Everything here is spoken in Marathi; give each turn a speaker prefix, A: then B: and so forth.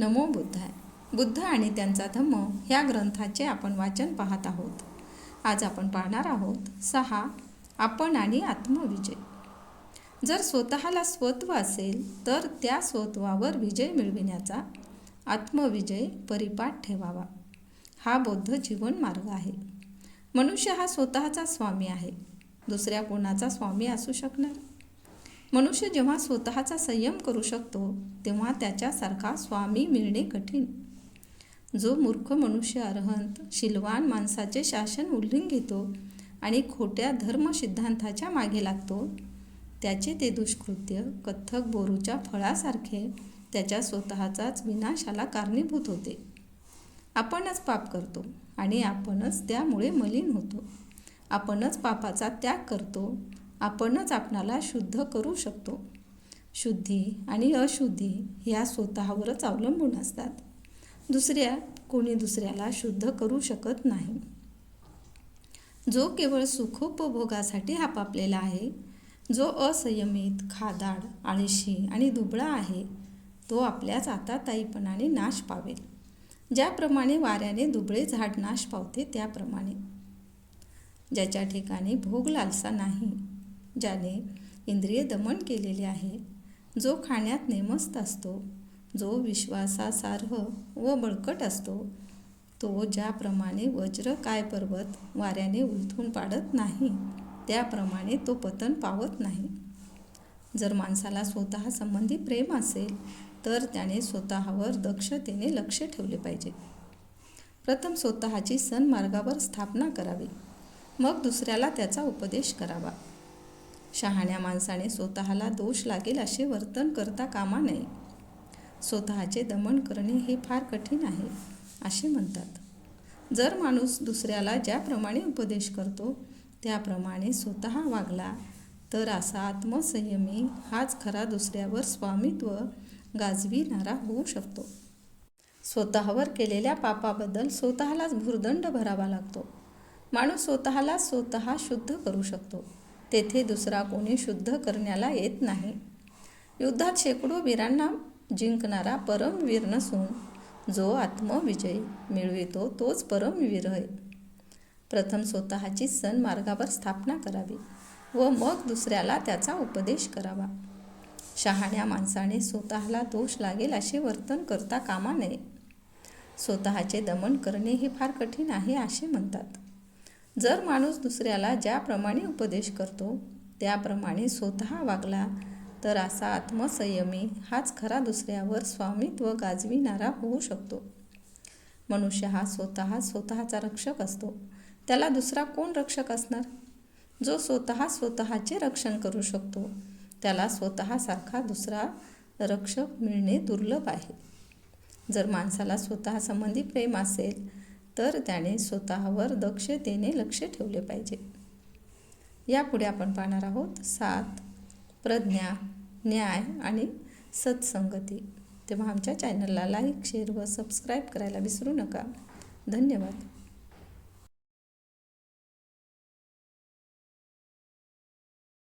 A: नमो बुद्धाय बुद्ध आणि त्यांचा धम्म ह्या ग्रंथाचे आपण वाचन पाहत आहोत. आज आपण पाहणार आहोत सहा आपण आणि आत्मविजय. जर स्वतःला स्वत्व असेल तर त्या स्वत्वावर विजय मिळविण्याचा आत्मविजय परिपाठ ठेवावा. हा बौद्ध जीवन मार्ग आहे. मनुष्य हा स्वतःचा स्वामी आहे. दुसऱ्या कोणाचा स्वामी असू शकणार? मनुष्य जेव्हा स्वतःचा संयम करू शकतो तेव्हा त्याच्यासारखा स्वामी मिळणे कठीण. जो मूर्ख मनुष्य अर्हंत शिलवान माणसाचे शासन उल्लंघितो आणि खोट्या धर्मसिद्धांताच्या मागे लागतो त्याचे ते दुष्कृत्य कथ्थक बोरूच्या फळासारखे त्याच्या स्वतःचाच विनाशाला कारणीभूत होते. आपणच पाप करतो आणि आपणच त्यामुळे मलिन होतो. आपणच पापाचा त्याग करतो आपणच आपणाला शुद्ध करू शकतो. शुद्धी आणि अशुद्धी ह्या स्वतःवरच अवलंबून असतात. दुसऱ्या कोणी दुसऱ्याला शुद्ध करू शकत नाही. जो केवळ सुखोपभोगासाठी आपापलेला आहे जो असंयमित खादाड आळशी आणि दुबळा आहे तो आपल्याच आताताईपणाने नाश पावेल. ज्याप्रमाणे वाऱ्याने दुबळे झाड नाश पावते त्याप्रमाणे. ज्याच्या ठिकाणी भोग लालसा नाही ज्याने इंद्रिय दमन केलेले आहे जो खाण्यात नेमस्त असतो जो विश्वासासार्ह व बळकट असतो तो ज्याप्रमाणे वज्र काय पर्वत वाऱ्याने उलथून पाडत नाही त्याप्रमाणे तो पतन पावत नाही. जर माणसाला स्वतः संबंधी प्रेम असेल तर त्याने स्वतःवर दक्षतेने लक्ष ठेवले पाहिजे. प्रथम स्वतःची सन्मार्गावर स्थापना करावी मग दुसऱ्याला त्याचा उपदेश करावा. शहाण्या माणसाने स्वतःला दोष लागेल असे वर्तन करता कामा नये. स्वतःचे दमन करणे हे फार कठीण आहे असे म्हणतात. जर माणूस दुसऱ्याला ज्याप्रमाणे उपदेश करतो त्याप्रमाणे स्वतः वागला तर असा आत्मसंयमी हाच खरा दुसऱ्यावर स्वामित्व गाजविणारा होऊ शकतो. स्वतःवर केलेल्या पापाबद्दल स्वतःलाच भुर्दंड भरावा लागतो. माणूस स्वतःला स्वतः शुद्ध करू शकतो. तेथे दुसरा कोणी शुद्ध करण्याला येत नाही. युद्धात शेकडो वीरांना जिंकणारा परमवीर नसून जो आत्मविजय मिळवितो तोच परमवीर आहे. प्रथम स्वतःची सन्मार्गावर स्थापना करावी व मग दुसऱ्याला त्याचा उपदेश करावा. शहाण्या माणसाने स्वतःला दोष लागेल असे वर्तन करता कामा नये. स्वतःचे दमन करणे हे फार कठीण आहे असे म्हणतात. जर माणूस दुसऱ्याला ज्याप्रमाणे उपदेश करतो त्याप्रमाणे स्वतः वागला तर असा आत्मसंयमी हाच खरा दुसऱ्यावर स्वामित्व गाजविणारा होऊ शकतो. मनुष्य हा स्वतः स्वतःचा रक्षक असतो. त्याला दुसरा कोण रक्षक असणार? जो स्वतः स्वतःचे रक्षण करू शकतो त्याला स्वतःसारखा दुसरा रक्षक मिळणे दुर्लभ आहे. जर माणसाला स्वतः संबंधी प्रेम असेल तर त्याने स्वतःवर दक्षतेने लक्ष ठेवले पाहिजे. यापुढे आपण पाहणार आहोत सात प्रज्ञा न्याय आणि सत्संगती. तेव्हा आमच्या चॅनलला लाईक शेअर व सबस्क्राईब करायला विसरू नका. धन्यवाद.